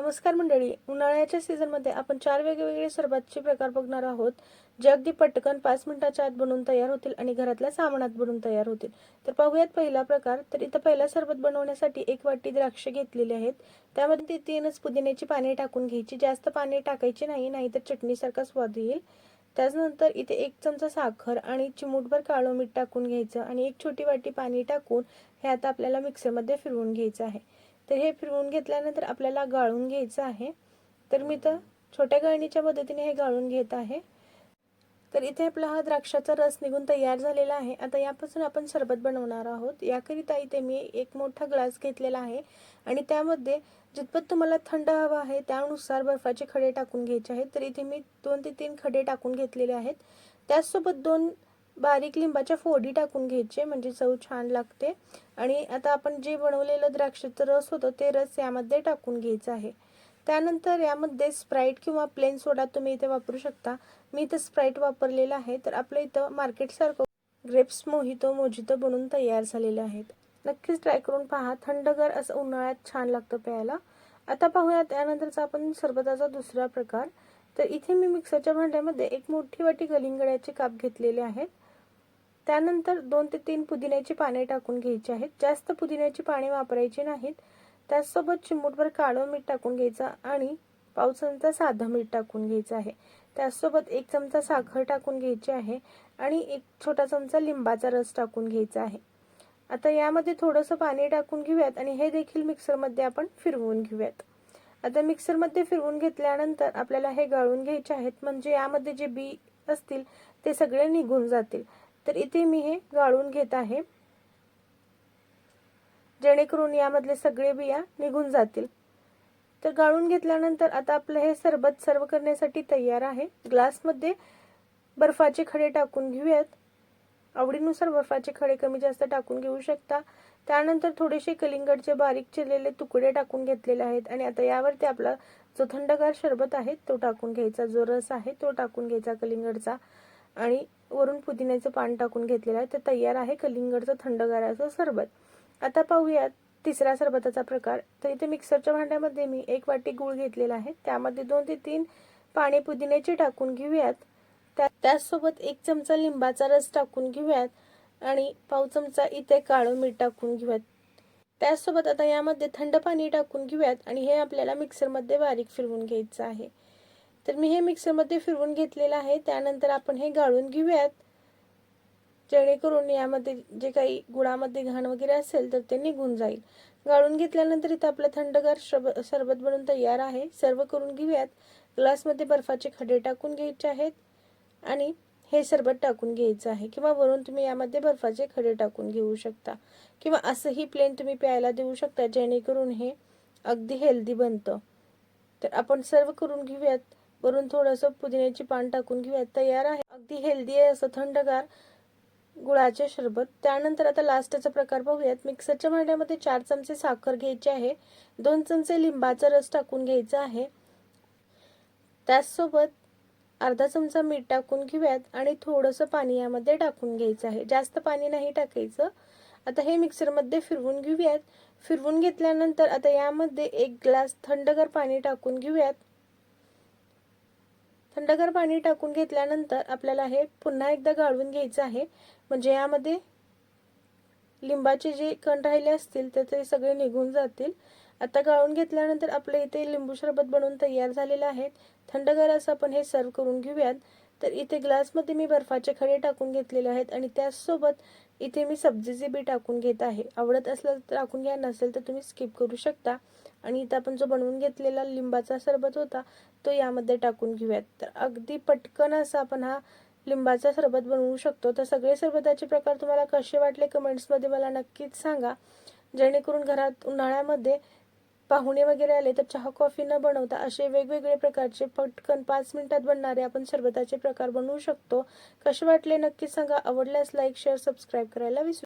नमस्कार मंडळी उन्हाळ्याच्या सीझनमध्ये आपण चार वेगवेगळे सरबतचे प्रकार बघणार आहोत. जे अगदी पटकन पाच मिनिटाच्या आत बनवून तयार होतील आणि घरातल्या सामानात बनवून तयार होतील. तर पाहूयात पहिला प्रकार. तर इथं पहिला सरबत बनवण्यासाठी एक वाटी द्राक्ष घेतलेली आहेत. त्यामध्ये ती तीनच पुदिन्याची पाने टाकून घ्यायची. जास्त पाने टाकायची नाही नाहीतर चटणीसारखा स्वाद येईल. त्याचनंतर इथे एक चमचा साखर आणि चिमूटभर काळं मीठ टाकून घ्यायचं आणि एक छोटी वाटी पाणी टाकून हे आता आपल्याला मिक्सरमध्ये फिरवून घ्यायचं आहे. तर हे फिरवून घेतल्यानंतर आपल्याला गाळून घ्यायचं आहे. तर मी तर छोट्या गाळणीच्या मदतीने हे गाळून घेत आहे. तर इथे आपला हा द्राक्षाचा रस निघून तयार झालेला आहे. आता यापासून आपण सरबत बनवणार आहोत. याकरिता इथे मी एक मोठा ग्लास घेतलेला आहे. आणि त्यामध्ये जितपत तुम्हाला थंड हवा आहे त्यानुसार बर्फाचे खडे टाकून घ्यायचे आहेत. तर इथे मी दोन ते तीन खडे टाकून घेतलेले आहेत. त्याचसोबत दोन बारीक लिंबाच्या फोडी टाकून घ्यायचे म्हणजे चव छान लागते. आणि आता आपण जे बनवलेलं द्राक्षाचं रस होतं ते रस यामध्ये टाकून घ्यायचं आहे. त्यानंतर यामध्ये स्प्राईट किंवा प्लेन सोडा तुम्ही इथे वापरू शकता. मी इथं स्प्राईट वापरलेला आहे तर आपलं इथं मार्केटसारखं ग्रेप्स मोहितो मोजितो बनून तयार झालेले आहेत नक्कीच ट्राय करून पहा थंडगार असं उन्हाळ्यात छान लागतं प्यायला. आता पाहूया त्यानंतरचा आपण सरबताचा दुसरा प्रकार. तर इथे मी मिक्सरच्या भांड्यामध्ये एक मोठी वाटी कलिंगड्याचे काप घेतलेले आहेत त्यानंतर दोन ते तीन पुदिन्याची पाने टाकून घ्यायची आहेत. जास्त पुदिन्याची पाने वापरायची नाहीत. त्याचसोबत चिमूटभर काळं मीठ टाकून घ्यायचं आणि पाव चमचा साधं मीठ टाकून घ्यायचं आहे. त्याचसोबत एक चमचा साखर टाकून घ्यायची आहे आणि एक छोटा चमचा लिंबाचा रस टाकून घ्यायचा आहे. आता यामध्ये थोडंसं पाणी टाकून घेऊयात आणि हे देखील मिक्सरमध्ये आपण फिरवून घेऊयात. आता मिक्सरमध्ये फिरवून घेतल्यानंतर आपल्याला हे गाळून घ्यायचे आहेत. म्हणजे यामध्ये जे बी असतील ते सगळे निघून जातील. तर इथे मी हे गाळून घेत आहे. जेणेकरून यामधले सगळे बिया निघून जातील. तर गाळून घेतल्यानंतर आता आपलं हे सरबत सर्व करण्यासाठी तयार आहे. ग्लासमध्ये बर्फाचे खडे टाकून घेऊयात. आवडीनुसार बर्फाचे खडे कमी जास्त टाकून घेऊ शकता. त्यानंतर थोडेसे कलिंगडचे बारीक चिरलेले तुकडे टाकून घेतलेले आहेत आणि आता यावरती आपला जो थंडगार सरबत आहे तो टाकून घ्यायचा. जो रस आहे तो टाकून घ्यायचा कलिंगडचा. आणि वरून पुदिन्याचं पान टाकून घेतलेलं आहे. तर तयार आहे कलिंगडचं थंडगार असं सरबत. आता पाहूयात तिसरा सरबताचा प्रकार. तर इथे मिक्सरच्या भांड्यामध्ये मी एक वाटी गूळ घेतलेला आहे. त्यामध्ये दोन ते तीन पाणी पुदिन्याचे टाकून घेऊयात. त्या त्याचसोबत एक चमचा लिंबाचा रस टाकून घेऊयात. आणि पाव चमचा इथे काळं मीठ टाकून घेऊयात. त्याचसोबत आता यामध्ये थंड पाणी टाकून घेऊयात. आणि हे आपल्याला मिक्सरमध्ये बारीक फिरवून घ्यायचं आहे. तर मी हे मिक्सरमध्ये फिरवून घेतलेलं आहे. त्यानंतर आपण हे गाळून घेऊयात. जेणेकरून यामध्ये जे काही गुळामध्ये घाण वगैरे असेल तर ते निघून जाईल. गाळून घेतल्यानंतर इथं आपलं थंडगार शरब सरबत बनून तयार आहे. सर्व करून घेऊयात. ग्लासमध्ये बर्फाचे खडे टाकून घ्यायचे आहेत. आणि हे सरबत टाकून घ्यायचं आहे. किंवा वरून तुम्ही यामध्ये बर्फाचे खडे टाकून घेऊ शकता. किंवा असंही प्लेन तुम्ही प्यायला देऊ शकता. जेणेकरून हे अगदी हेल्दी बनतं. तर आपण सर्व करून घेऊयात. वरून थोडंसं पुदिन्याची पान टाकून घेऊयात. तयार आहे. अगदी हेल्दी आहे असं थंडगार गुळाचे शरबत. त्यानंतर आता लास्टचा प्रकार पाहूयात मिक्सरच्या भांड्यामध्ये चार चमचे साखर घ्यायचे आहे. दोन चमचे लिंबाचा रस टाकून घ्यायचा आहे. त्याचसोबत अर्धा चमचा मीठ टाकून घेऊयात आणि थोडंसं पाणी यामध्ये टाकून घ्यायचं आहे. जास्त पाणी नाही टाकायचं. आता हे मिक्सरमध्ये फिरवून घेऊयात. फिरवून घेतल्यानंतर आता यामध्ये एक ग्लास थंडगार पाणी टाकून घेऊयात. थंडगार पाणी टाकून घेतल्यानंतर आपल्याला हे पुन्हा एकदा गाळून घ्यायचं आहे. म्हणजे यामध्ये लिंबाचे जे कण राहिले असतील तर ते सगळे निघून जातील. आता गाळून घेतल्यानंतर आपल्या इथे लिंबू सरबत बनवून तयार झालेलं आहे. थंडगार असं आपण हे सर्व करून घेऊयात. तर इथे ग्लासमध्ये मी बर्फाचे खडे टाकून घेतलेले आहेत आणि त्याचसोबत इथे मी सब्जीचे बी टाकून घेत आहे. आवडत असलं तर टाकून घ्या नसेल तर तुम्ही स्किप करू शकता. आणि इथं आपण जो बनवून घेतलेला लिंबाचा सरबत होता तो यामध्ये टाकून घेऊयात. तर अगदी पटकन असं आपण हा लिंबाचा सरबत बनवू शकतो. तर सगळे सरबताचे प्रकार तुम्हाला कसे वाटले कमेंट्समध्ये मला नक्कीच सांगा. जेणेकरून घरात उन्हाळ्यामध्ये पाहुणे वगैरे आले तर चहा कॉफी न बनवता असे वेगवेगळे प्रकारचे पटकन पाच मिनिटात बनणारे आपण सरबताचे प्रकार बनवू शकतो. कसे वाटले नक्की सांगा. आवडल्यास लाईक शेअर सबस्क्राईब करायला विसरू